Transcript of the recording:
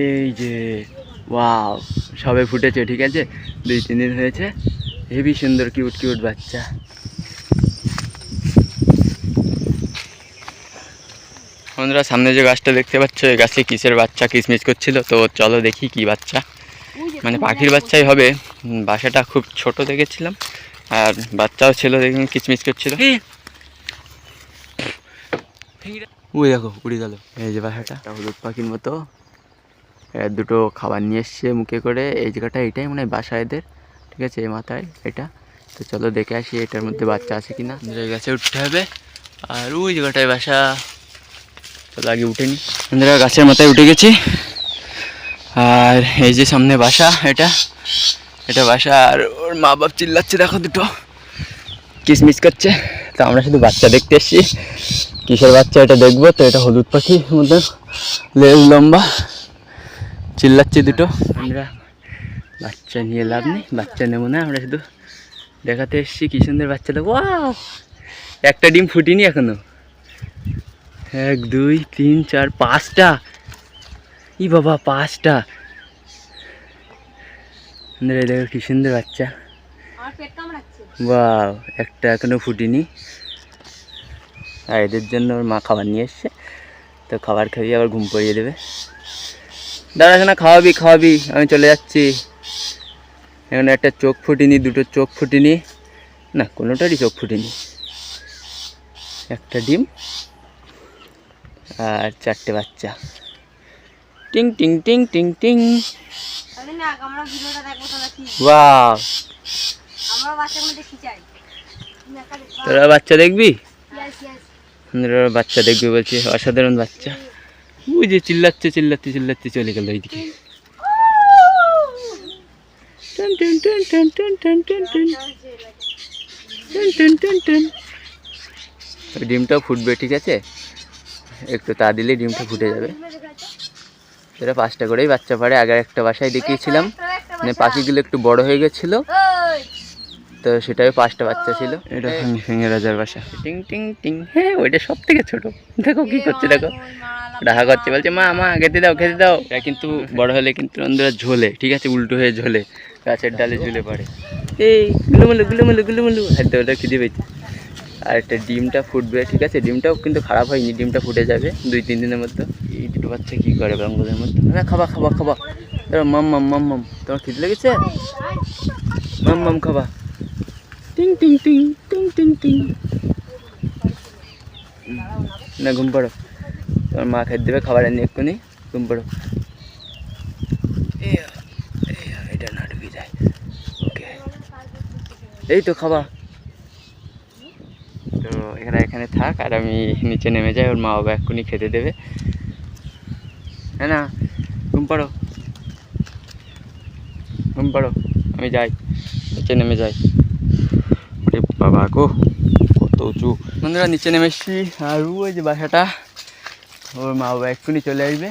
এই যে ওয়াও সবে ফুটেছে ঠিক আছে? দুই তিন দিন হয়েছে। হেভি সুন্দর কিউট কিউট বাচ্চা। বন্ধুরা সামনে যে গাছটা দেখতে পাচ্ছ এই গাছে কিসের বাচ্চা কিসমিস করছিল? তো চলো দেখি কি বাচ্চা। মানে পাখির বাচ্চাই হবে। বাসাটা খুব ছোট দেখেছিলাম আর বাচ্চাও ছিল দেখুন কিচমিচ করছিল। ওই দেখো উড়ে গেল। এই যে বাসাটা। হলুদ পাখির মতো। দুটো খাবার নিয়ে এসছে মুখে করে। এই জায়গাটা, এটাই মনে হয় বাসা এদের, ঠিক আছে, এই মাথায়, এটা। তো চলো দেখে আসি এটার মধ্যে বাচ্চা আছে কিনা। এই গাছে উঠতে হবে। আর ওই জায়গাটায় বাসা। চলো আগে উঠেনি বন্ধুরা গাছের মাথায় উঠে গেছি। আর এই যে সামনে বাসা, এটা এটা বাসা। আর ওর মা বাপ চিল্লাচ্ছে, দেখো দুটো। কিসমিস করছে তো আমরা শুধু বাচ্চা দেখতে এসেছি। কিসের বাচ্চা এটা দেখব? তো এটা হলুদ পাখির মধ্যে। লেজ লম্বা। চিল্লাচ্ছে দুটো। আমরা বাচ্চা নিয়ে লাভ নেই বাচ্চা নেব না আমরা শুধু দেখাতে এসেছি কি সুন্দর বাচ্চাটা। ওয়াও! একটা ডিম ফুটিনি এখনও। এক দুই তিন চার পাঁচটা। ই বাবা পাঁচটা। দেখো কি সুন্দর বাচ্চা। আমার পেট কামড়াচ্ছে। বাও একটা এখনও ফুটিনি। আর এদের জন্য ওর মা খাবার নিয়ে এসছে। তো খাবার খাইয়ে আবার ঘুম পড়িয়ে দেবে। দাঁড়া না খাওয়াবি খাওয়াবি। আমি চলে যাচ্ছি। এখানে একটা চোখ ফুটিনি দুটো চোখ ফুটিনি। না কোনোটারই চোখ ফুটিনি। একটা ডিম আর চারটে বাচ্চা। টিং টিং টিং টিং টিং। তোরা বাচ্চা দেখবি? বাচ্চা দেখবি বলছি অসাধারণ বাচ্চা। ওই যে চিল্লাচ্ছে চিল্লাচ্ছে চিল্লাচ্ছে চলে গেল এইদিকে। ডিমটাও ফুটবে ঠিক আছে? একটু তা দিলে ডিমটা ফুটে যাবে। সেটা পাঁচটা করেই বাচ্চা পারে আগে একটা বাসায় দেখিয়েছিলাম। মানে পাখিগুলো একটু বড় হয়ে গেছিল। তো সেটাই পাঁচটা বাচ্চা ছিল। এটা রাজার বাসা। টিং টিং টিং। হ্যাঁ ওইটা সব থেকে ছোটো। দেখো কী করছে দেখো। ডাহা করছে বলছে মা মা খেতে দাও খেতে দাও। এটা কিন্তু বড় হলে কিন্তু অন্ধরা ঝোলে ঠিক আছে উল্টো হয়ে ঝোলে গাছের ডালে ঝুলে পড়ে। এই গুলুমুলু গুলুমুলু গুলুমুলু। হাতে ওটা খিদে পেয়েছে। আর একটা ডিমটা ফুটবে ঠিক আছে ডিমটাও কিন্তু খারাপ হয়নি ডিমটা ফুটে যাবে দুই তিন দিনের মধ্যে। এই দুটো বাচ্চা কী করে বাঙ্গলের মধ্যে? না খাবা খাবা খাবা। তোরা মাম মাম মাম মাম। তোমার খিদে লেগেছে? মাম মাম খাবা। টিং টিং টিং টিং টিং টিং। না ঘুম পড়ো। তোমার মা খেতে দেবে খাবার এনে এক্ষুনি। ঘুম পড়ো। এটা না ঢুকে যায় ওকে এই তো খাবা। তো এরা এখানে থাক আর আমি নিচে নেমে যাই ওর মা বাবা এক্ষুনি খেতে দেবে। হ্যাঁ না ঘুম পড়ো। ঘুম পড়ো আমি যাই নিচে নেমে যাই। বাবা গো কত উঁচু। বন্ধুরা নিচে নেমে এসছি। আর ওই যে বাসাটা। ওর মা বাবা এক্ষুনি চলে আসবে।